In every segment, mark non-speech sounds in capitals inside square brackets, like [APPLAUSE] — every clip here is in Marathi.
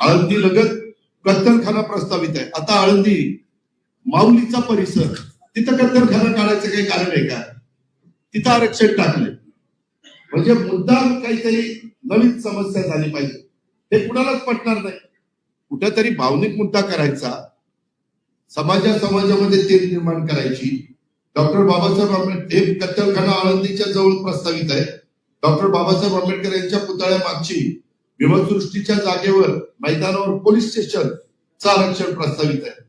आळंदी लगत कत्तरखाना प्रस्तावित आहे. आता आळंदी माऊलीचा परिसर तिथं कत्तरखाना काढायचं काही कारण आहे का? तिथं आरक्षण टाकले म्हणजे मुद्दाम काहीतरी नवीन समस्या झाली पाहिजे. हे कुणालाच पटणार नाही. कुठेतरी भावनिक मुद्दा करायचा. समाजा समाजामध्ये तेल निर्माण करायची. डॉक्टर बाबासाहेब आंबेडकर हे कत्तलखाना आळंदीच्या जवळ प्रस्तावित आहे. डॉक्टर बाबासाहेब आंबेडकर यांच्या पुतळ्या मागची भीमसृष्टीच्या जागेवर मैदानावर पोलीस स्टेशनचं आरक्षण प्रस्तावित आहे.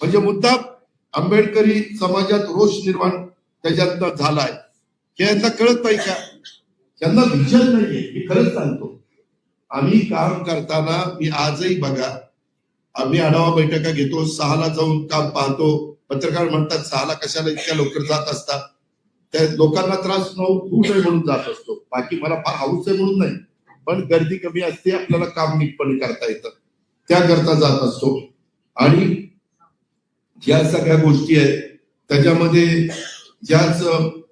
म्हणजे मुद्दा आंबेडकरी समाजात रोष निर्माण त्याच्यातनं झालाय. हे यांना कळत नाही का? त्यांना विचार नाहीये. मी खरंच सांगतो. आम्ही काम करताना मी आजही बघा आम्ही आढावा बैठका घेतो सहाला जाऊन काम पाहतो. पत्रकार म्हणतात सहाला कशाला इतक्या लवकर जात असतात त्या लोकांना त्रास न होऊ नये म्हणून जात असतो. बाकी मला फार हाऊस आहे म्हणून नाही. पण गर्दी कमी असते आपल्याला काम नीटपणे करता येतं. त्याकरता जात असतो. आणि ज्या सगळ्या गोष्टी आहेत. त्याच्यामध्ये ज्याच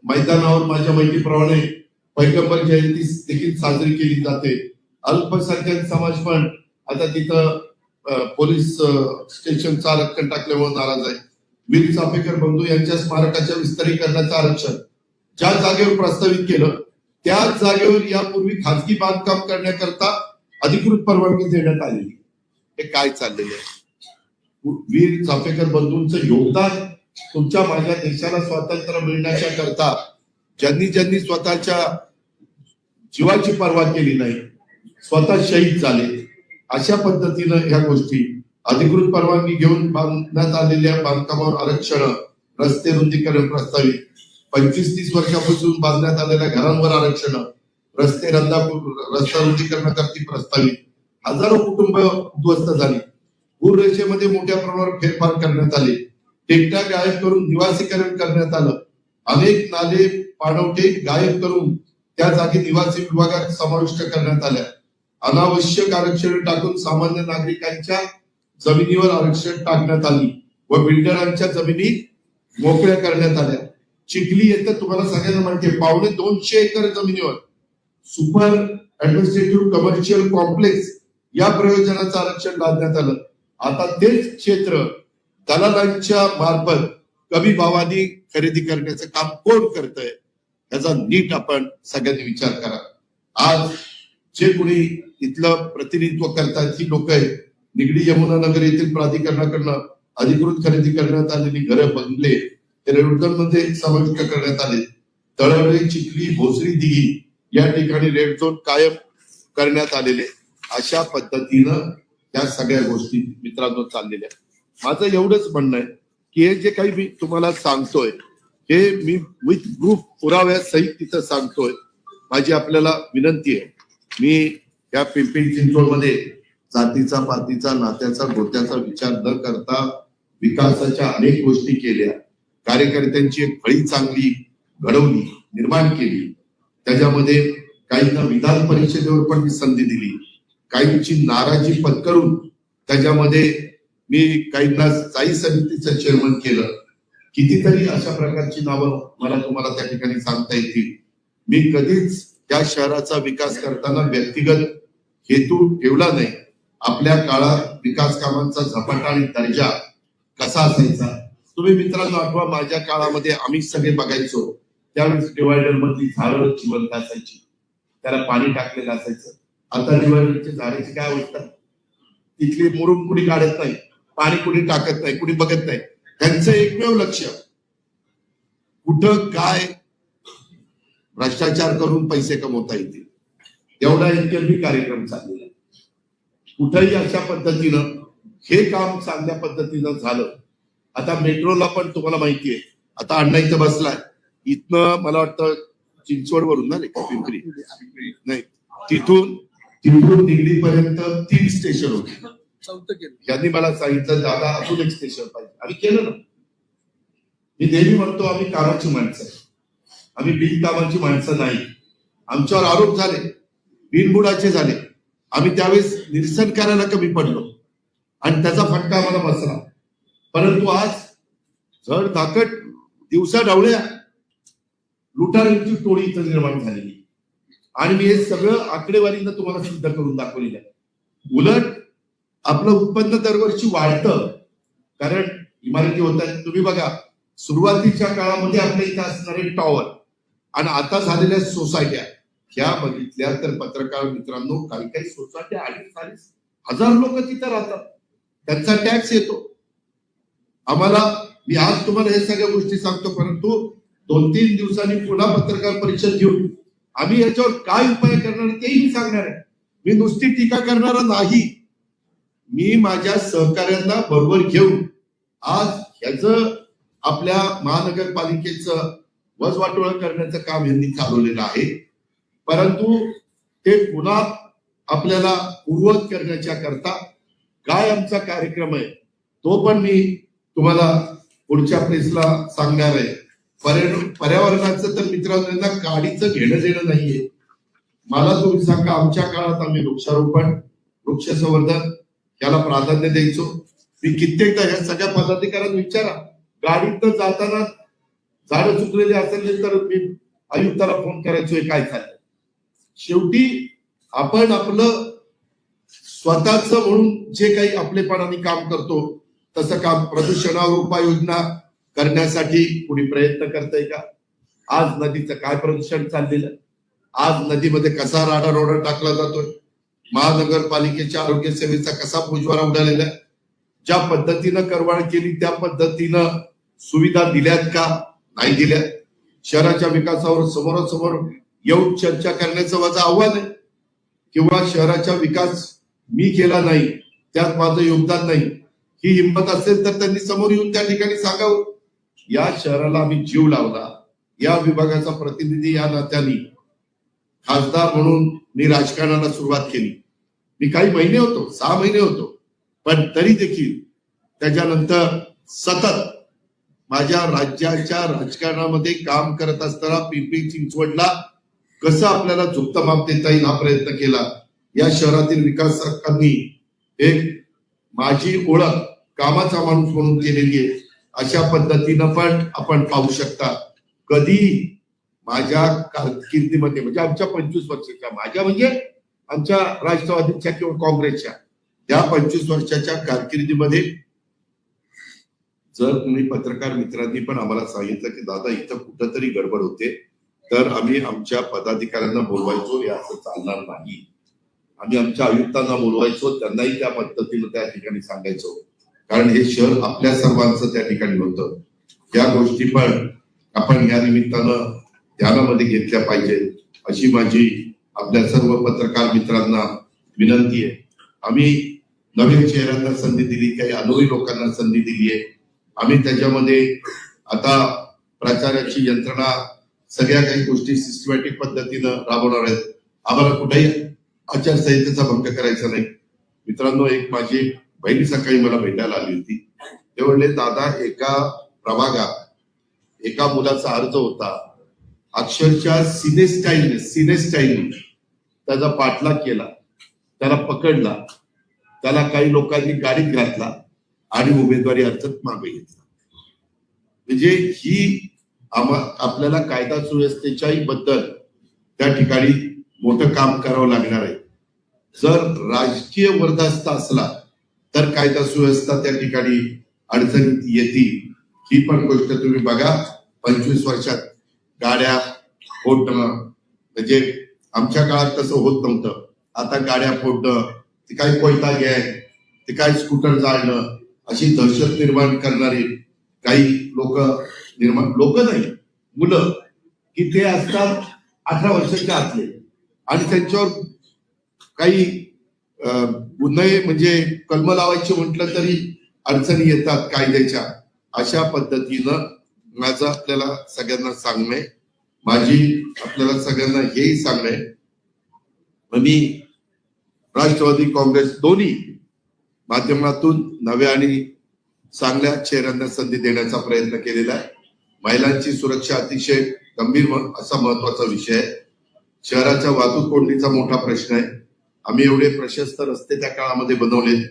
मैदानावर माझ्या माहितीप्रमाणे पैगंबर जयंती देखील साजरी केली जाते. अल्पसंख्याक समाज पण आता तिथं पोलीस स्टेशनचं आरक्षण टाकल्यामुळे नाराज आहे. वीर चाफेकर बंधू यांच्या स्मारकाच्या विस्तारीकरणाचं आरक्षण. ज्या जागेवर प्रस्तावित केलं त्याच जागेवर यापूर्वी खाजगी बांधकाम करण्याकरता अधिकृत परवानगी देण्यात आलेली हे काय चाललेलं आहे? वीर चाफेकर बंधूंचं योगदान तुमच्या माझ्या देशाला स्वातंत्र्य मिळण्याच्या करता ज्यांनी ज्यांनी स्वतःच्या जीवाची पर्वा केली नाही स्वतः शहीद झाले अशा पद्धतीनं ह्या गोष्टी अधिकृत परवानगी घेऊन बांधण्यात आलेल्या बांधकामावर आरक्षण रस्ते रुंदीकरण प्रस्तावित पंचवीस तीस वर्षापासून बांधण्यात आलेल्या घरांवर आरक्षण रस्ते रंदा रस्ता रुंदीकरणाकरती प्रस्तावित हजारो कुटुंब उद्ध्वस्त झाली. भूरेषेमध्ये मोठ्या प्रमाणावर फेरफार करण्यात आले. टेकट्या गायब करून निवासीकरण करण्यात आलं. अनेक नाले पाणवठे गायब करून त्या जागी निवासी विभागात समाविष्ट करण्यात आल्या. अनावश्यक आरक्षण टाकून सामान्य नागरिकांच्या जमिनीवर आरक्षण टाकण्यात आली व बिल्डरांच्या जमिनी मोकळ्या करण्यात आल्या. चिखली येतं तुम्हाला सगळ्यांना माहिती पावणे दोनशे एकर जमिनीवर. सुपर ऍडमिनिस्ट्रेटिव्ह कमर्शियल कॉम्प्लेक्स या प्रयोजनाचं आरक्षण लादण्यात आलं. आता तेच क्षेत्र दलालांच्या मार्फत कमी भावानी खरेदी करण्याचं काम कोण करतंय याचा नीट आपण सगळ्यांनी विचार करा. आज जे कोणी इथलं प्रतिनिधित्व करतात ही लोक आहेत. निगडी यमुनानगर येथील प्राधिकरणाकडनं अधिकृत खरेदी करण्यात आलेली घरं बंगले. हे मध्ये समाविष्ट करण्यात आले. तळवडे चिखली भोसरी दिघी या ठिकाणी रेड झोन कायम करण्यात आलेले. अशा पद्धतीनं या सगळ्या गोष्टी मित्रांनो चाललेल्या माझं एवढंच म्हणणं आहे की हे जे काही मी तुम्हाला सांगतोय हे मी विथ ग्रुप पुराव्यासहित तिथं सांगतोय माझी आपल्याला विनंती आहे. मी या पिंपरी चिंचवडमध्ये जातीचा पातीचा नात्याचा गोत्याचा विचार न करता विकासाच्या अनेक गोष्टी केल्या. कार्यकर्त्यांची एक फळी चांगली घडवली निर्माण केली. त्याच्यामध्ये काहींना विधान परिषदेवर पण मी संधी दिली. काहींची नाराजी पत्करून त्याच्यामध्ये मी काहींना स्थायी समितीचं चेअरमन केलं. कितीतरी अशा प्रकारची नावं मला तुम्हाला त्या ठिकाणी सांगता येतील. मी कधीच त्या शहराचा विकास करताना व्यक्तिगत हेतू ठेवला नाही. आपल्या काळात विकास कामांचा झपाटा आणि दर्जा कसा असायचा? तुम्ही मित्रांनो आठवा माझ्या काळामध्ये आम्ही सगळे बघायचो. त्यावेळेस डिवायडर मधली झाडं जिवंत असायची. त्याला पाणी टाकलेलं असायचं. आता डिवायडरच्या झाडाची काय अवस्था? तिथली मुरुम कुणी काढत नाही पाणी कुणी टाकत नाही कुणी बघत नाही. त्यांचं एकमेव लक्ष. कुठं काय? भ्रष्टाचार करून पैसे कमवता येतील. एवढा एकही कार्यक्रम चाललेला आहे. कुठंही अशा पद्धतीनं हे काम चांगल्या पद्धतीनं झालं आता मेट्रोला पण तुम्हाला माहिती आहे आता अण्णा इथं बसलाय. इथनं मला वाटतं चिंचवड वरून ना रे पिंपरी. नाही तिथून तिथून दिल्लीपर्यंत तीन स्टेशन होते. चौथं केलं. यांनी मला सांगितलं दादा अजून एक स्टेशन पाहिजे. आम्ही केलं ना. मी नेहमी म्हणतो आम्ही कामाची माणसं आहे. आम्ही बिनकामाची माणसं नाही. आमच्यावर आरोप झाले. बिनबुडाचे झाले. आम्ही त्यावेळेस निरसन करायला कमी पडलो. आणि त्याचा फटका आम्हाला बसला. परंतु आज जड ताकद दिवसा डावळ्या लुटारांची टोळी इथं निर्माण झालेली. आणि मी हे सगळं आकडेवारीनं तुम्हाला सिद्ध करून दाखवलेलं आहे. उलट आपलं उत्पन्न दरवर्षी वाढतं. कारण इमारती होत आहेत. तुम्ही बघा सुरुवातीच्या काळामध्ये आपल्या इथे असणारे टॉवर आणि आता झालेल्या सोसायट्या ह्या बघितल्या तर पत्रकार मित्रांनो काही काही सोसायट्या अडीच चाळीस हजार लोक तिथं राहतात. त्यांचा टॅक्स येतो. आम्हाला मी आज तुम्हाला हे सगळ्या गोष्टी सांगतो परंतु दोन तीन दिवसांनी पुन्हा पत्रकार परिषद घेऊन आम्ही याच्यावर काय उपाय करणार तेही मी सांगणार आहे. मी नुसती टीका करणार नाही. मी माझ्या सहकार्यांना बरोबर घेऊन आज ह्याचं आपल्या महानगरपालिकेचं वजवाटोळ करण्याचं काम यांनी चालवलेलं आहे. परंतु ते पुन्हा आपल्याला पूर्वत करण्याच्या करता काय आमचा कार्यक्रम आहे तो पण मी तुम्हाला पुढच्या प्रेसला सांगणार आहे. पर्यावरण पर्यावरणाचं तर मित्रांनो यांना गाडीचं घेणं देणं नाहीये. मला तुम्ही सांगा आमच्या काळात आम्ही वृक्षारोपण वृक्ष संवर्धन याला प्राधान्य द्यायचो. मी कित्येकदा ह्या सगळ्या पदाधिकाऱ्यांना विचारा गाडीत जाताना झाडं चुकलेली असेल तर मी आयुक्ताला फोन करायचो हे काय झालं शेवटी आपण आपलं स्वतःच म्हणून जे काही आपलेपणाने काम करतो तसं काम प्रदूषणावर उपाययोजना करण्यासाठी कुणी प्रयत्न करतय का? आज नदीचं काय प्रदूषण चाललेलं? आज नदीमध्ये कसा राडा रोडा टाकला जातोय? महानगरपालिकेच्या आरोग्य सेवेचा कसा उजवारा उडालेला आहे? ज्या पद्धतीनं करवाण केली त्या पद्धतीनं सुविधा दिल्यात का? नाही दिल्या शहराच्या विकासावर समोरासमोर येऊन चर्चा करण्याचं माझं आव्हान आहे. किंवा शहराचा विकास मी केला नाही त्यात माझं योगदान नाही. ही हिंमत असेल तर त्यांनी समोर येऊन त्या ठिकाणी सांगावं. या शहराला आम्ही जीव लावला. या विभागाचा प्रतिनिधी या नात्याने खासदार म्हणून मी राजकारणाला सुरुवात केली. मी काही महिने होतो सहा महिने होतो. पण तरी देखील त्याच्यानंतर सतत माझ्या राज्याच्या राजकारणामध्ये काम करत असताना पिंपरी चिंचवडला कसं आपल्याला झुप्त माप देता येईल हा प्रयत्न केला. या शहरातील विकासकांनी एक माझी ओळख कामाचा माणूस म्हणून केलेली आहे. अशा पद्धतीनं पण आपण पाहू शकता. कधी माझ्या कारकिर्दीमध्ये म्हणजे आमच्या पंचवीस वर्षाच्या माझ्या म्हणजे आमच्या राष्ट्रवादीच्या किंवा काँग्रेसच्या त्या पंचवीस वर्षाच्या कारकिर्दीमध्ये जर तुम्ही पत्रकार मित्रांनी पण आम्हाला सांगितलं की दादा इथं कुठंतरी गडबड होते तर आम्ही आमच्या पदाधिकाऱ्यांना बोलवायचो हे असं चालणार नाही. आम्ही आमच्या आयुक्तांना बोलवायचो त्यांनाही त्या पद्धतीनं त्या ठिकाणी सांगायचो. कारण हे शहर आपल्या सर्वांचं त्या ठिकाणी होतं. या गोष्टी पण आपण या निमित्तानं ध्यानामध्ये घेतल्या पाहिजेत. अशी माझी आपल्या सर्व पत्रकार मित्रांना विनंती आहे. आम्ही नवीन चेहऱ्यांना संधी दिली काही अनुभवी लोकांना संधी दिली आहे. आम्ही त्याच्यामध्ये आता प्रचाराची यंत्रणा सगळ्या काही गोष्टी सिस्टमॅटिक पद्धतीनं राबवणार आहेत. आम्हाला कुठेही आचारसंहितेचा भंग करायचा नाही. मित्रांनो एक माझी बहिणी सकाळी मला भेटायला आली होती. ते म्हणले दादा एका प्रभागात एका मुलाचा अर्ज होता. अक्षरशः सिने स्टाईल त्याचा पाठलाग केला. त्याला पकडला. त्याला काही लोकांनी गाडीत घातला आणि उमेदवारी अर्ज मागे घेतला. म्हणजे ही आपल्याला कायदा सुव्यवस्थेच्याही बद्दल त्या ठिकाणी मोठं काम करावं लागणार आहे. जर राजकीय वर्धास्त असला तर कायदा सुव्यवस्था त्या ठिकाणी अडचणीत येतील. ही पण गोष्ट तुम्ही बघा पंचवीस वर्षात गाड्या फोडणं म्हणजे आमच्या काळात तसं होत नव्हतं. आता गाड्या फोडणं ते काय कोयता घ्याय ते काय स्कूटर जाळणं अशी दहशत निर्माण करणारी काही लोक निर्माण लोक नाही मुलं की ते असतात अठरा वर्षाच्या आतले. आणि त्यांच्यावर काही गुन्हे म्हणजे कलम लावायचे म्हटलं तरी अडचणी येतात कायद्याच्या. अशा पद्धतीनं माझं आपल्याला सगळ्यांना सांगणे माझी आपल्याला सगळ्यांना हेही सांगणं मी राष्ट्रवादी काँग्रेस दोन्ही माध्यमातून नव्या आणि चांगल्या चेहऱ्यांना संधी देण्याचा प्रयत्न केलेला आहे. महिलांची सुरक्षा अतिशय गंभीर असा महत्त्वाचा विषय आहे. शहराच्या वाहतूक कोंडीचा मोठा प्रश्न आहे. आम्ही एवढे प्रशस्त रस्ते त्या काळामध्ये बनवले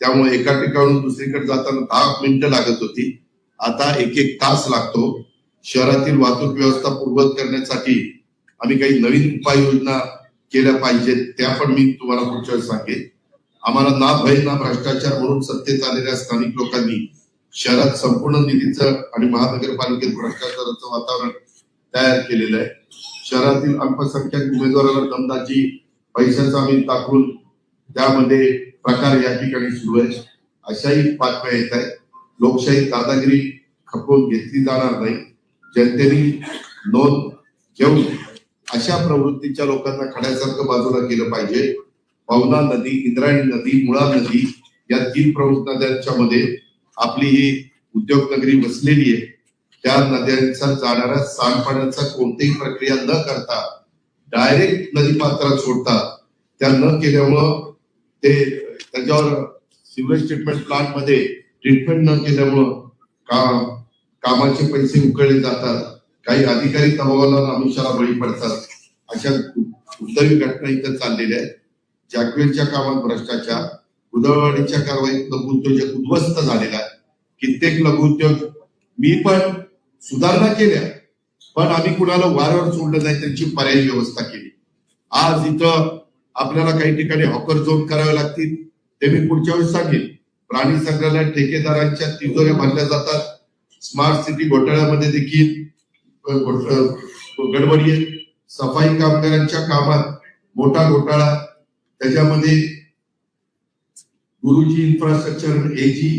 त्यामुळे एका ठिकाणून दुसरीकडे जाताना दहा मिनिटं लागत होती. आता एक एक तास लागतो. शहरातील वाहतूक व्यवस्था पूर्वत करण्यासाठी आम्ही काही नवीन उपाययोजना केल्या पाहिजेत त्या पण मी तुम्हाला पुढच्या वेळेस सांगेन. आम्हाला ना भय ना भ्रष्टाचार म्हणून सत्तेत आलेल्या स्थानिक लोकांनी शहरात संपूर्ण निधीचं आणि महानगरपालिकेत भ्रष्टाचाराचं वातावरण तयार केलेलं आहे. शहरातील अल्पसंख्याक उमेदवाराला दमदाची पैशाचा मी टाकून त्यामध्ये प्रकार या ठिकाणी सुरू आहे अशाही बातम्या येत आहेत. लोकशाही दादागिरी खपवून घेतली जाणार नाही. जनतेने नोंद घेऊन अशा प्रवृत्तीच्या लोकांना खड्यासारखं बाजूला केलं पाहिजे. पवना नदी इंद्रायणी नदी मुळा नदी या तीन प्रमुख नद्यांच्या मध्ये आपली ही उद्योग नगरी वसलेली आहे. त्या नद्यांचा जाणाऱ्या सांडपाण्याचा कोणतीही प्रक्रिया न करता डायरेक्ट नदी पात्रात सोडतात. त्या न केल्यामुळं ते त्याच्यावर सिव्हरेज ट्रीटमेंट प्लांटमध्ये ट्रीटमेंट न केल्यामुळं काम कामाचे पैसे उकळले जातात. काही अधिकारी दबावाला अनुषाला बळी पडतात. अशा दुर्दैवी घटना इथं चाललेल्या आहेत. जॅकवेलच्या कामात भ्रष्टाचार उदळवाडीच्या कारवाईत लघुउद्योजक उद्ध्वस्त झालेला आहे. कित्येक लघुउद्योग मी पण सुधारणा केल्या. पण आम्ही कुणाला वारंवार सोडलं नाही त्यांची पर्यायी व्यवस्था केली. आज इथं आपल्याला काही ठिकाणी हॉकर झोन करावे लागतील ते मी पुढच्या वेळेस सांगेन. प्राणी संग्रहालयात ठेकेदारांच्या तिजोऱ्या भरल्या जातात. स्मार्ट सिटी घोटाळ्यामध्ये देखील गडबडी आहे. सफाई कामगारांच्या कामात मोठा घोटाळा. त्याच्यामध्ये गुरुजी इन्फ्रास्ट्रक्चर एजी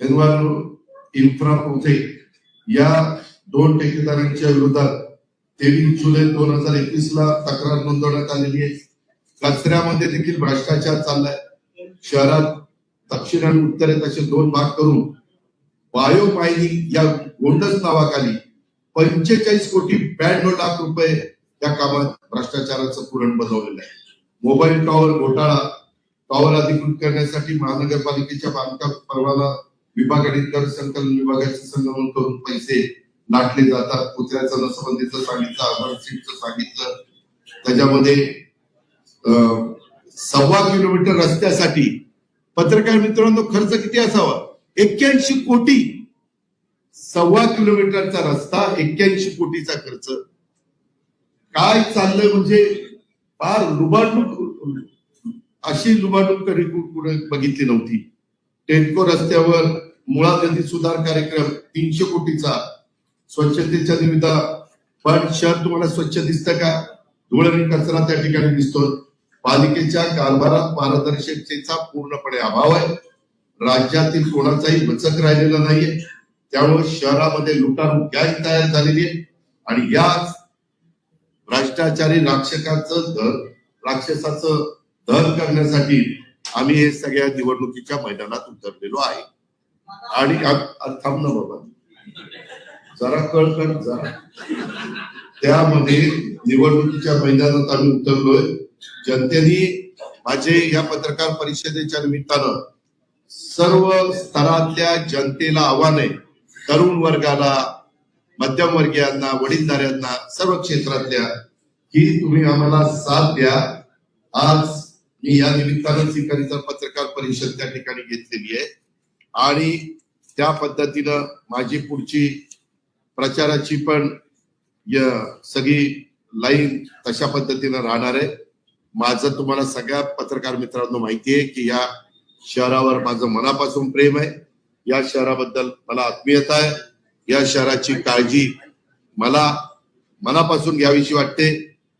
एन्व्हायरमेंट इन्फ्रा या दोन ठेकेदारांच्या विरोधात तेवीस जुलै दोन हजार एकवीस ला तक्रार नोंदवण्यात आलेली आहे. कचऱ्यामध्ये देखील भ्रष्टाचार चाललाय. शहरात दक्षिण आणि उत्तरेत असे दोन भाग करून बायो मायनिंग या गोंडस नावाखाली पंचेचाळीस कोटी ब्याण्णव लाख रुपये या कामात भ्रष्टाचाराचं पुरण बजावलेलं आहे. मोबाईल टॉवर घोटाळा टॉवर अधिकृत करण्यासाठी महानगरपालिकेच्या बांधकाम परवाना विभाग आणि कर संकलन विभागाचे संगमन करून पैसे लाटले जातात कुत्र्याचं नसबंदीचं सांगितलं अर्बन सांगितलं. त्याच्यामध्ये अं, सव्वा किलोमीटर रस्त्यासाठी पत्रकार मित्रांनो खर्च किती असावा? एक्क्याऐंशी कोटी. सव्वा किलोमीटरचा रस्ता एक्क्याऐंशी कोटीचा खर्च. काय चाललंय म्हणजे फार लुबाडणूक अशी लुबाडणूक कधी कुठे बघितली नव्हती. टेन्को रस्त्यावर मुळा नदी सुधार कार्यक्रम तीनशे कोटीचा. स्वच्छतेच्या निमित्त. पण शहर तुम्हाला स्वच्छ दिसतं का? धुळ आणि कचरा त्या ठिकाणी दिसतो पालिकेच्या कारभारात पारदर्शकतेचा पूर्णपणे अभाव आहे. राज्यातील कोणाचाही वचक राहिलेला नाहीये. त्यामुळे शहरामध्ये लुटारू गॅंग तयार झालेली आहे. आणि याच भ्रष्टाचारी राक्षकाचं दर राक्षसाचं दहन करण्यासाठी आम्ही हे सगळ्या निवडणुकीच्या मैदानात उतरलेलो आहे. आणि थांब ना बाबा. जरा कळ कर जरा. त्यामध्ये निवडणुकीच्या मैदानात आम्ही उतरलोय. जनतेने माझे या पत्रकार परिषदेच्या निमित्तानं सर्व स्तरातल्या जनतेला आव्हान आहे तरुण वर्गाला मध्यमवर्गीयांना वडीलधाऱ्यांना सर्व क्षेत्रातल्या की तुम्ही आम्हाला साथ द्या. आज मी या निमित्तानं ही पत्रकार परिषद त्या ठिकाणी घेतलेली आहे. आणि त्या पद्धतीनं माझी पुढची प्रचाराची पण सगळी लाईन तशा पद्धतीनं राहणार आहे. माझं तुम्हाला सगळ्या पत्रकार मित्रांनो माहिती आहे की या शहरावर माझं मनापासून प्रेम आहे. या शहराबद्दल मला आत्मीयता आहे. या शहराची काळजी मला मनापासून घ्यावीशी वाटते.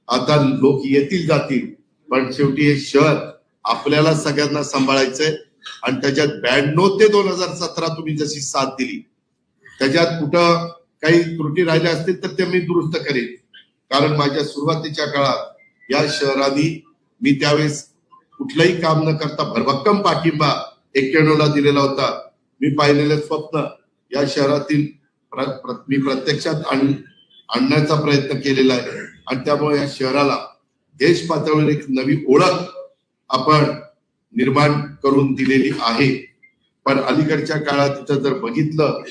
आता लोक येतील जातील पण शेवटी हे शहर आपल्याला सगळ्यांना सांभाळायचंय. आणि त्याच्यात ब्याण्णव ते दोन हजार सतरा तुम्ही जशी साथ दिली त्याच्यात कुठं काही त्रुटी राहिल्या असतील तर ते मी दुरुस्त करेन. कारण माझ्या सुरुवातीच्या काळात या शहराने मी त्यावेळेस कुठलंही काम न करता भरभक्कम पाठिंबा एक्क्याण्णवला दिलेला होता. मी पाहिलेलं स्वप्न या शहरातील प्र- मी प्रत्यक्षात आण आणण्याचा प्रयत्न केलेला आहे. आणि त्यामुळे या शहराला देश पातळीवर एक नवी ओळख आपण निर्माण करून दिलेली आहे. पण अलीकडच्या काळात तिथं जर बघितलं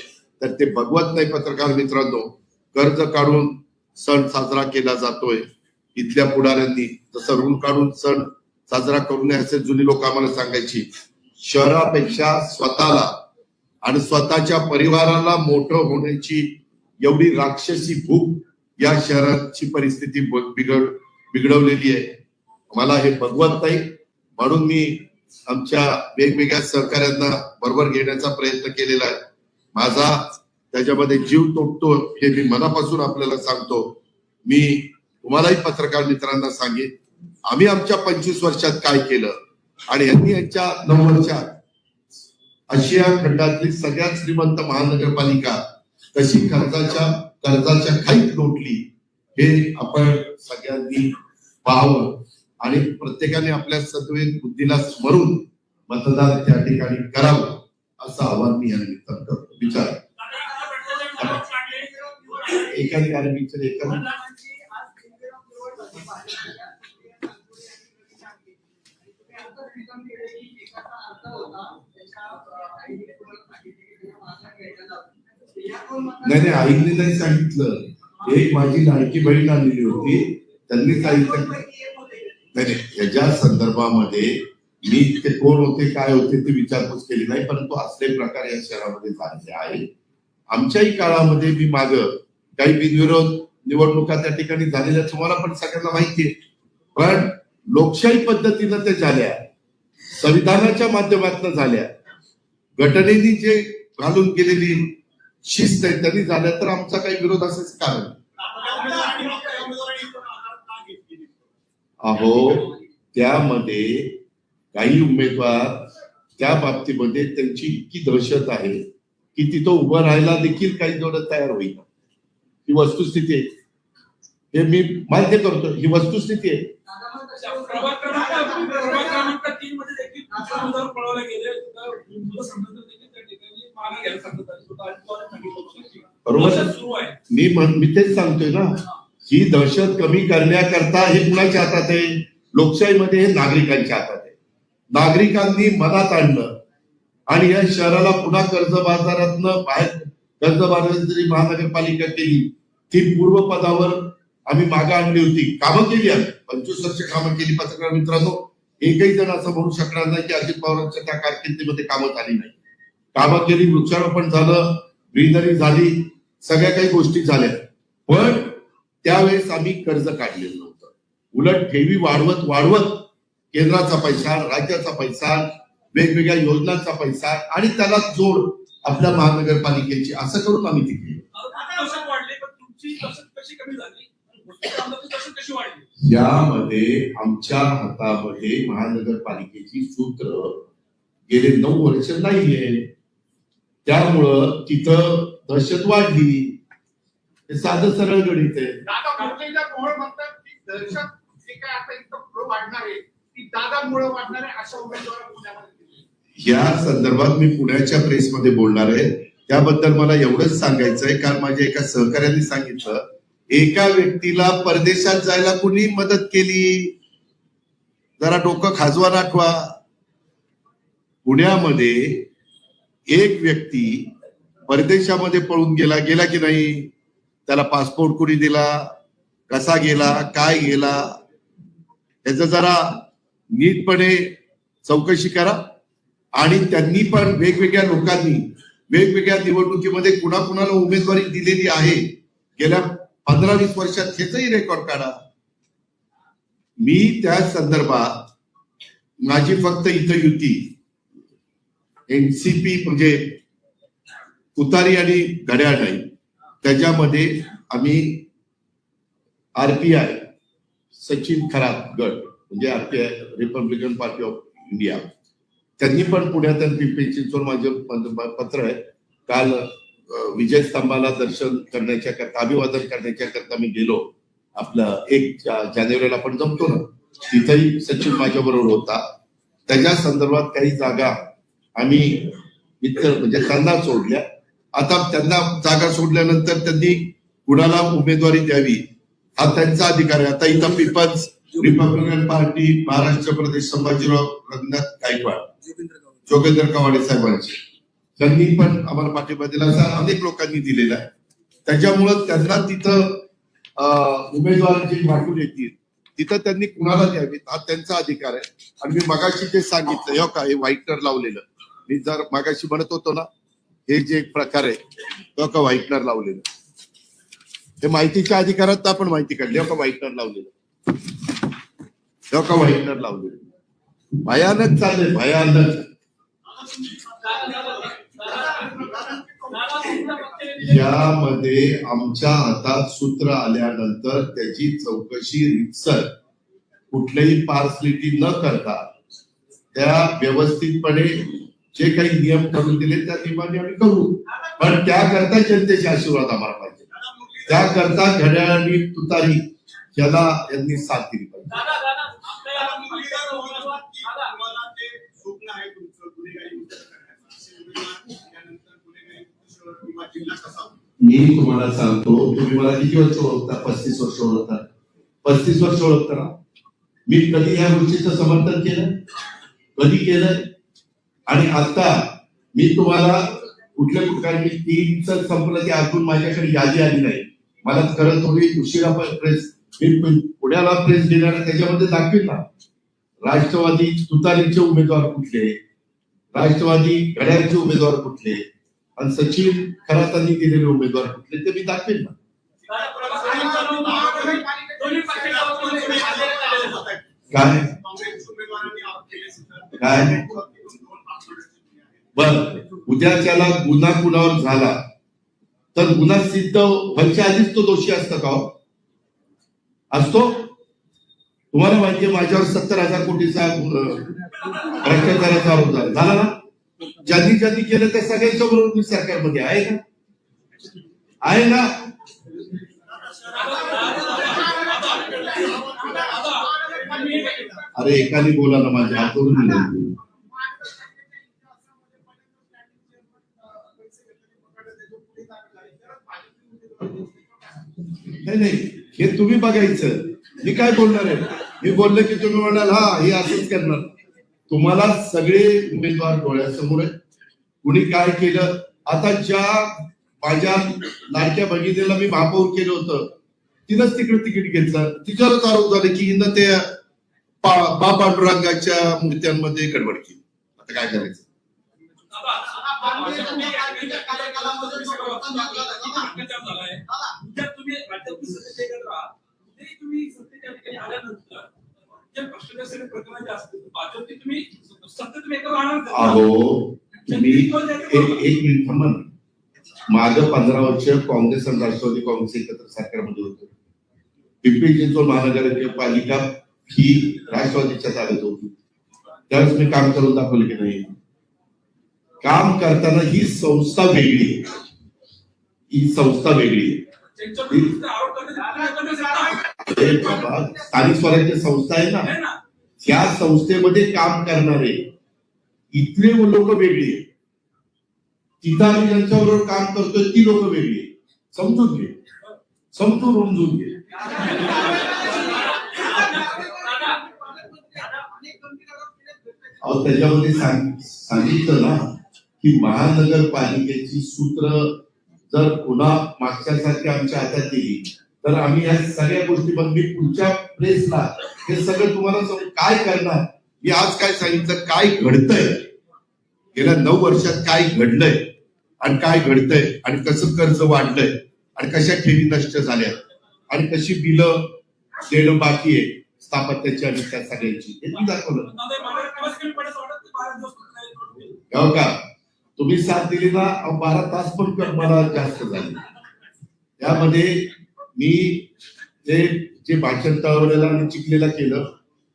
तर ते बघवत नाही पत्रकार मित्रांनो. कर्ज काढून सण साजरा केला जातोय. इथल्या पुढाऱ्यांनी जसं ऋण काढून सण साजरा करू नये असे जुनी लोक आम्हाला सांगायची. शहरापेक्षा स्वतःला आणि स्वतःच्या परिवाराला मोठं होण्याची एवढी राक्षसी भूक या शहराची परिस्थिती बिघड बिघडवलेली आहे. मला हे बघवत नाही. म्हणून मी आमच्या वेगवेगळ्या सहकाऱ्यांना बरोबर घेण्याचा प्रयत्न केलेला आहे. माझा त्याच्यामध्ये जीव तोडतो हे मी मनापासून आपल्याला सांगतो. मी तुम्हालाही पत्रकार मित्रांना सांगेन आम्ही आमच्या पंचवीस वर्षात काय केलं? आणि यांनी यांच्या नऊ वर्षात आशिया खंडातली सगळ्यात श्रीमंत महानगरपालिका कशी कर्जाच्या कर्जाच्या खाईत लोटली हे आपण सगळ्यांनी पाहावं. आणि प्रत्येकाने आपल्या सद्वेत बुद्धीला स्मरून मतदान त्या ठिकाणी करावं असं आवाहन मी या निमित्तानं करतो. विचार. एखादी कार्यक्रम एखादी. नाही नाही आईने नाही सांगितलं. एक माझी लाडकी बहीण आलेली होती. त्यांनी सांगितलं. नाही नाही याच्या संदर्भामध्ये मी ते कोण होते काय होते ते विचारपूस केली नाही परंतु असले प्रकार या शहरामध्ये झालेले आहे आमच्याही काळामध्ये मी माग काही बिनविरोध निवडणुका त्या ठिकाणी झालेल्या तुम्हाला पण सगळ्यांना माहिती आहे. पण लोकशाही पद्धतीनं ते झाल्या संविधानाच्या माध्यमातून झाल्या घटनेनी जे घालून गेलेली शिस्त आहे त्यांनी झाल्या तर आमचा काही विरोध असेच कारण. अहो त्यामध्ये काही उमेदवार त्या बाबतीमध्ये त्यांची इतकी दहशत आहे की तिथं उभं राहायला देखील काही जोडत तयार होईल ही वस्तुस्थिती आहे. हे मी मान्य करतो ही वस्तुस्थिती आहे. बरोबर. मी म्हण- मी तेच सांगतोय ना ही दहशत कमी करण्याकरता हे कुणाच्या हातात आहे? लोकशाहीमध्ये हे नागरिकांच्या हातात आहे. नागरिकांनी मनात आणलं. आणि या शहराला पुन्हा कर्ज बाजारातनं बाहेर कर्ज बाजारात जरी महानगरपालिका केली ती पूर्व पदावर आम्ही मागे आणली होती. कामं केली आम्ही. पंचवीस वर्ष कामं केली पत्रकार मित्रांनो. एकही जण असं म्हणू शकणार नाही की अजित पवारांच्या त्या कारकिर्दीमध्ये कामं झाली नाही. कामं केली वृक्षारोपण झालं ग्रीनरी झाली सगळ्या काही गोष्टी झाल्या. पण त्यावेळेस आम्ही कर्ज काढलेलं नव्हतं. उलट ठेवी वाढवत वाढवत केंद्राचा पैसा राज्याचा पैसा वेगवेगळ्या योजनांचा पैसा आणि त्याला जोड आपल्या महानगरपालिकेची असं करून आम्ही ती केली दहशत वाढली पण तुमची दहशत कशी कमी झाली? गोष्टीच्या अंदाजाची दहशत कशी वाढली? यामध्ये आमच्या हातामध्ये महानगरपालिकेची सूत्र गेले नऊ वर्ष नाहीये. त्यामुळं तिथं दहशत वाढली. हे साधं सरळ गणित आहे. या संदर्भात मी पुण्याच्या प्रेसमध्ये बोलणार आहे. त्याबद्दल मला एवढंच सांगायचं आहे. कारण माझ्या एका सहकार्याने सांगितलं एका व्यक्तीला परदेशात जायला कुणी मदत केली? जरा डोकं खाजवा आठवा. पुण्यामध्ये एक व्यक्ती परदेशामध्ये पळून गेला गेला की नाही? त्याला पासपोर्ट कुणी दिला? कसा गेला? काय गेला? त्याचा जरा नीटपणे चौकशी करा आणि त्यांनी पण वेगवेगळ्या लोकांनी वेगवेगळ्या निवडणुकीमध्ये कुणाकुणाला उमेदवारी दिलेली आहे गेल्या पंधरा वीस वर्षात ह्याचंही रेकॉर्ड काढा. मी त्या संदर्भात माझी फक्त इथं युती एनसीपी म्हणजे तुतारी आणि घड्याळ नाही. त्याच्यामध्ये आम्ही आरपीआय सचिन खरात गट म्हणजे आपले रिपब्लिकन पार्टी ऑफ इंडिया त्यांनी पण पुण्यात आणि पिंपरी चिंचवड माझे पत्र आहे. काल विजय स्तंभाला दर्शन करण्याच्या करता अभिवादन करण्याच्या करता मी गेलो. आपलं एक जानेवारीला आपण जमतो ना तिथेही सचिन माझ्या बरोबर होता. त्याच्या संदर्भात काही जागा आम्ही इतर म्हणजे त्यांना सोडल्या. आता त्यांना जागा सोडल्यानंतर त्यांनी कुणाला उमेदवारी द्यावी? हा त्यांचा अधिकार आहे. आता इथं People's Republican Party Maharashtra Pradesh Sambhajirao Ranganath Gaikwad Jogendra Kawade. साहेबांचे. त्यांनी पण आम्हाला पाठिंबा दिला असा अनेक लोकांनी दिलेला आहे. त्याच्यामुळं त्यांना तिथं अं, उमेदवार जे वाटून येतील तिथं त्यांनी कुणाला द्यावी? हा त्यांचा अधिकार आहे. आणि मी मगाशी जे सांगितलं हो का हे व्हाईटनर लावलेलं. मी जर मगाशी म्हणत होतो ना हे जे एक प्रकार आहे हो का व्हाईटनर लावलेलं? हे माहितीच्या अधिकारात आपण माहिती काढली हो का व्हाईटनर लावलेलं? हो का व्हाईटनर भयानक चालले भयानक. यामध्ये आमच्या हातात सूत्र आल्यानंतर त्याची चौकशी रितसर कुठल्याही पार्सलिटी न करता त्या व्यवस्थितपणे जे काही नियम करून दिले त्या नियमाने आम्ही करू. पण त्याकरता जनतेचे आशीर्वाद आम्हाला पाहिजे. त्याकरता घड्याळाने तुतारी याला यांनी साथ दिली पाहिजे. मी तुम्हाला सांगतो तुम्ही मला किती वर्ष ओळखता? पस्तीस वर्ष ओळखता. पस्तीस वर्ष ओळखता ना? मी कधी या गोष्टीचं समर्थन केलं कधी केलंय? आणि आता मी तुम्हाला कुठल्या प्रकारे तीनच संपलं की अजून माझ्याकडे यादी आली नाही. मला खरं थोडी उशिरा प्रेस मी पुण्याला प्रेस देणार त्याच्यामध्ये दाखवेल ना. राष्ट्रवादी तुतारीचे उमेदवार कुठले? राष्ट्रवादी घड्याळचे उमेदवार कुठले? आणि सचिन खरातांनी दिलेले उमेदवार कुठले ते मी दाखवेल ना. काय? काय? बर. उद्या त्याला गुन्हा कुणावर झाला तर गुन्हा सिद्ध व्हायच्या आधीच तो दोषी असतो का हो? असतो? तुम्हाला माहितीये माझ्यावर सत्तर हजार कोटीचा भ्रष्टाचाराचा आरोप झाला. झाला ना? ज्यांनी ज्यांनी केलं त्या सगळ्यांच्या बरोबर मी सरकारमध्ये आहे का? आहे ना? अरे एकाने बोला ना माझ्या हातून विनंती. नाही नाही हे तुम्ही बघायचं. मी काय बोलणार आहे? मी बोललो की तुम्ही म्हणाल हा हे असंच करणार. तुम्हाला सगळे उमेदवार डोळ्यासमोर आहेत कुणी काय केलं आता ज्या माझ्या लाडक्या भगिनीला मी महापौर केलं होतं तिनंच तिकडे तिकीट घेतलं तिच्यावरच आरोप झाले की हिनं ते बाप बा पांडुरंगाच्या मूर्त्यांमध्ये गडबड केली आता काय करायचं तुम्ही अहो तुम्ही एक एक मिनिट थांबा मागं पंधरा वर्ष काँग्रेस आणि राष्ट्रवादी काँग्रेस एकत्र सरकारमध्ये होते. पिंपरी चिंचवड महानगरपालिका ही राष्ट्रवादीच्या ताब्यात होती. त्यावेळेस मी काम करून दाखवलं की नाही. काम करताना ही संस्था वेगळी. ही संस्था वेगळी स्थानिक स्वराज्य संस्था आहे ना त्या संस्थेमध्ये काम करणारे इथले लोक वेगळी. तिथं आम्ही ज्यांच्याबरोबर काम करतोय ती लोक वेगळी. समजून घे. समजून उमजून घे. त्याच्यामध्ये सांग- सांगितलं ना की महानगरपालिकेची सूत्र जर पुन्हा मागच्या सारखी आमच्या हातात येईल तर आम्ही या सगळ्या गोष्टी पण मी पुढच्या प्रेसला हे सगळं तुम्हाला सांगू काय करणार? मी आज काय सांगितलं काय घडतंय? गेल्या नऊ वर्षात काय घडलंय? आणि काय घडतंय? आणि कसं कर्ज वाढलंय? आणि कशा ठेवी नष्ट झाल्या? आणि कशी बिलं देणं बाकी आहे? स्थापत्याची आणि त्या सगळ्यांची. हे मी दाखवलं. हो का? तुम्ही साथ दिली ना बारा तास पण कर मला जास्त झाले. त्यामध्ये मी जे जे भाषण तळवलेला आणि चिकलेला केलं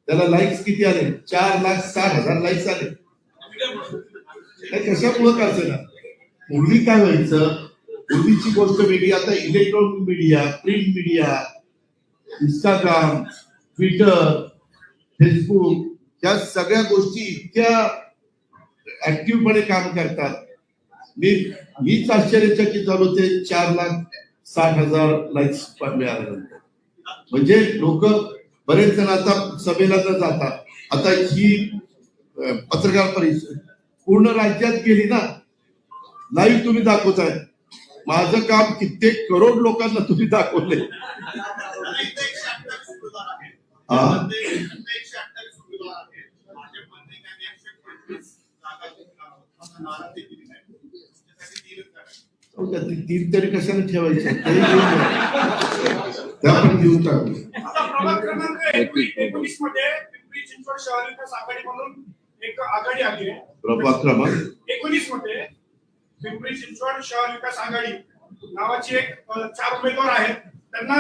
त्याला लाईक्स किती आले? चार लाख साठ हजार लाईक्स आले. कशामुळे कशामुळं करायचं ना पूर्वी काय व्हायचं? पूर्वीची गोष्ट वेगळी. आता electronic media print media Instagram Twitter Facebook या सगळ्या गोष्टी इतक्या ऍक्टिव्हपणे काम करतात. मी मीच आश्चर्यचकित झालो ते चार लाख साठ हजार लाईक्स मिळाल्यानंतर. म्हणजे लोक बरेच जण आता सभेला न जाता आता ही पत्रकार परिषद पूर्ण राज्यात गेली ना. लाईव्ह तुम्ही दाखवताय. माझं काम कित्येक करोड लोकांना तुम्ही दाखवले आता इथे एकशे अठ्ठावीस उमेदवार आहेत. हा. त्यामध्ये इथे एकशे अठ्ठावीस उमेदवार आहेत. भाजपमध्ये त्यांनी एकशे पंचवीस जागा जिंकल्या. असं नाराज देखील आहे. त्यासाठी deal करायचं. अहो, त्यातली तीन तरी कशाला ठेवायचे. [LAUGHS] त्या पण घेऊन प्रभाग क्रमांक एकोणीसमध्ये पिंपरी चिंचवड शहर आघाडी म्हणून एक आघाडी आली आहे. प्रभाग क्रमांक? एकोणीसमध्ये पिंपरी चिंचवड शहर विकास आघाडी नावाची एक चार उमेदवार आहेत. त्यांना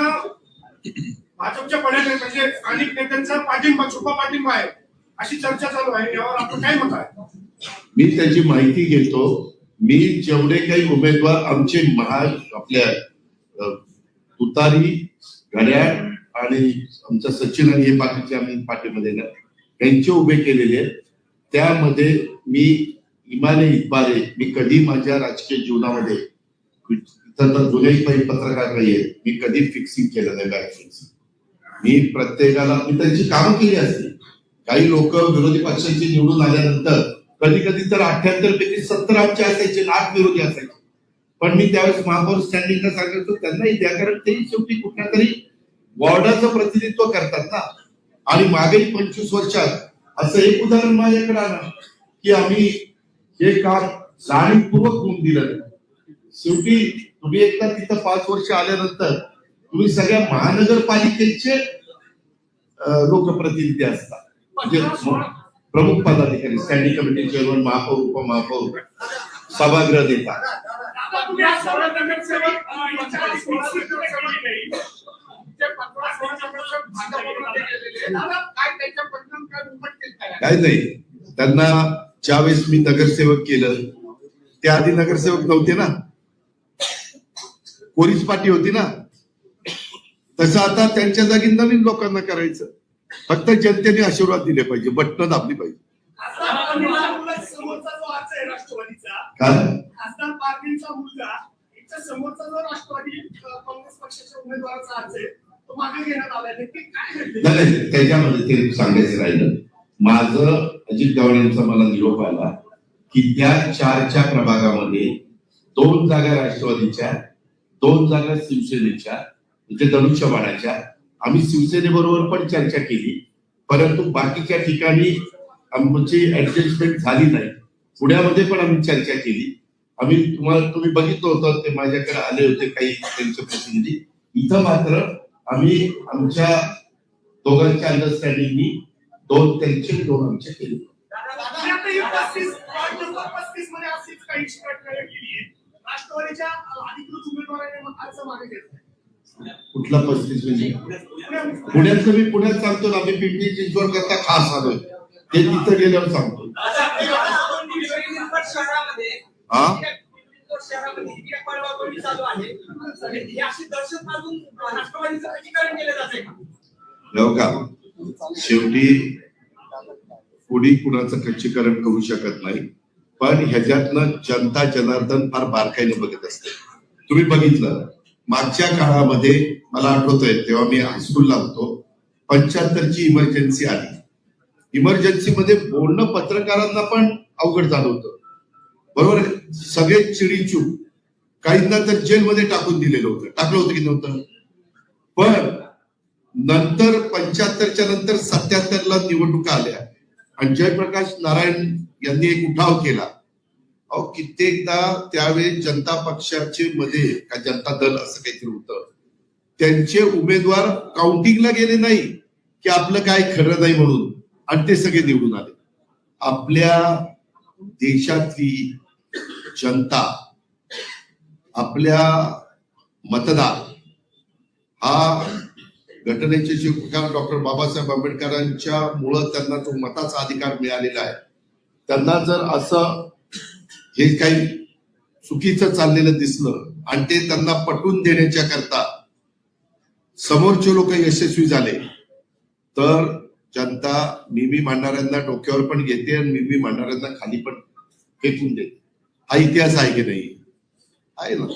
भाजपच्या पडे म्हणजे स्थानिक नेत्यांचा पाठिंबा छुपा पाठिंबा आहे अशी चर्चा चालू आहे. यावर आपलं काय मत आहे? मी त्याची माहिती घेतो. मी जेवढे काही उमेदवार आमचे महाल आपल्या तुतारी घड्याळ आणि आमचा सचिन आणि हे बाकीचे आम्ही पाठीमध्ये ना उभे केलेले आहेत. त्यामध्ये मी इमाले इतबारे मी कधी माझ्या राजकीय जीवनामध्ये जुनेही काही पत्रकार नाही आहेत मी कधी फिक्सिंग केलं नाही बॅक फिक्सिंग मी प्रत्येकाला मी त्यांची कामं केली असते काही लोक विरोधी पक्षांची निवडून आल्यानंतर कधी कधी तर अठ्याहत्तर पैकी सत्तर आमचे असायचे लाख विरोधी असायचे. पण मी त्यावेळेस महापौर स्टँडिंगला सांगायचो त्यांनाही द्या कारण ते शेवटी कुठल्या तरी वॉर्डाचं प्रतिनिधित्व करतात ना. आणि मागील पंचवीस वर्षात असं एक उदाहरण माझ्याकडे आलं की आम्ही हे काम जाणीवपूर्वक होऊन दिलं शेवटी तुम्ही एकदा तिथं पाच वर्ष आल्यानंतर तुम्ही सगळ्या महानगरपालिकेचे लोकप्रतिनिधी असतात म्हणजे प्रमुख पदाधिकारी स्टँडिंग कमिटी चेअरमन महापौर उपमहापौर सभागृह देतात नाही. काय नाही त्यांना ज्यावेळेस मी नगरसेवक केलं त्या आधी नगरसेवक नव्हते ना. कोरीच पार्टी होती ना. तसं आता त्यांच्या जागी नवीन लोकांना करायचं. फक्त जनतेने आशीर्वाद दिले पाहिजे बटणं दाबली पाहिजे. त्याच्यामध्ये ते सांगायचं राहिलं. माझं अजित गव्हाणेंचा मला निरोप आला की त्या चारच्या प्रभागामध्ये दोन जागा राष्ट्रवादीच्या दोन जागा शिवसेनेच्या म्हणजे धनुष्यबाणाच्या आम्ही शिवसेनेबरोबर पण चर्चा केली. परंतु बाकीच्या ठिकाणी आमची ऍडजस्टमेंट झाली नाही. पुण्यामध्ये पण आम्ही चर्चा केली. आम्ही तुम्हाला तुम्ही बघितलं होतं ते माझ्याकडे आले होते काही त्यांचे प्रतिनिधी. इथं मात्र आम्ही आमच्या दोघांच्या अंडरस्टँडिंगनी दोन त्यांचे दोन आमचे केले केली. राष्ट्रवादीच्या अधिकृत उमेदवाराने मग अर्ज मागे घेतला. कुठला पस्तीस म्हणजे? पुण्याचं मी पुण्यात सांगतो ना मी पिंपरी चिंचवड करता खास आलोय. ते तिथं गेल्यावर सांगतो. हा? का का? शेवटी कुणी कुणाचं खच्चीकरण करू शकत नाही पण ह्याच्यातनं जनता जनार्दन फार बारकाईने बघत असते. तुम्ही बघितलं? मागच्या काळामध्ये मला आठवतंय तेव्हा मी हायस्कूलला होतो. पंच्याहत्तरची इमर्जन्सी आली. इमर्जन्सी मध्ये बोलणं पत्रकारांना पण अवघड झालं होतं. बरोबर? आहे? सगळे चिडीचूप. काहींना तर जेलमध्ये टाकून दिलेलं होतं. टाकलं होतं की नव्हतं? पण नंतर पंच्याहत्तरच्या नंतर सत्याहत्तरला निवडणुका आल्या. आणि जयप्रकाश नारायण यांनी एक उठाव केला. अहो कित्येकदा त्यावेळी जनता पक्षाचे मध्ये का जनता दल असं काहीतरी होतं. त्यांचे उमेदवार काउंटिंगला गेले नाही की आपलं काय खरं नाही म्हणून आणि ते सगळे निवडून आले. आपल्या देशातली जनता आपल्या मतदार हा घटनेचे शिल्पकार डॉक्टर बाबासाहेब आंबेडकरांच्या मुळे त्यांना तो मताचा अधिकार मिळालेला आहे. त्यांना जर असं हे काही चुकीचं चाललेलं दिसलं आणि ते त्यांना पटवून देण्याच्या करता समोरचे लोक यशस्वी झाले. तर जनता मिमी मांडणाऱ्यांना डोक्यावर पण घेते आणि मिमी मांडणाऱ्यांना खाली पण फेकून देते. हा इतिहास आहे की नाही? आहे ना.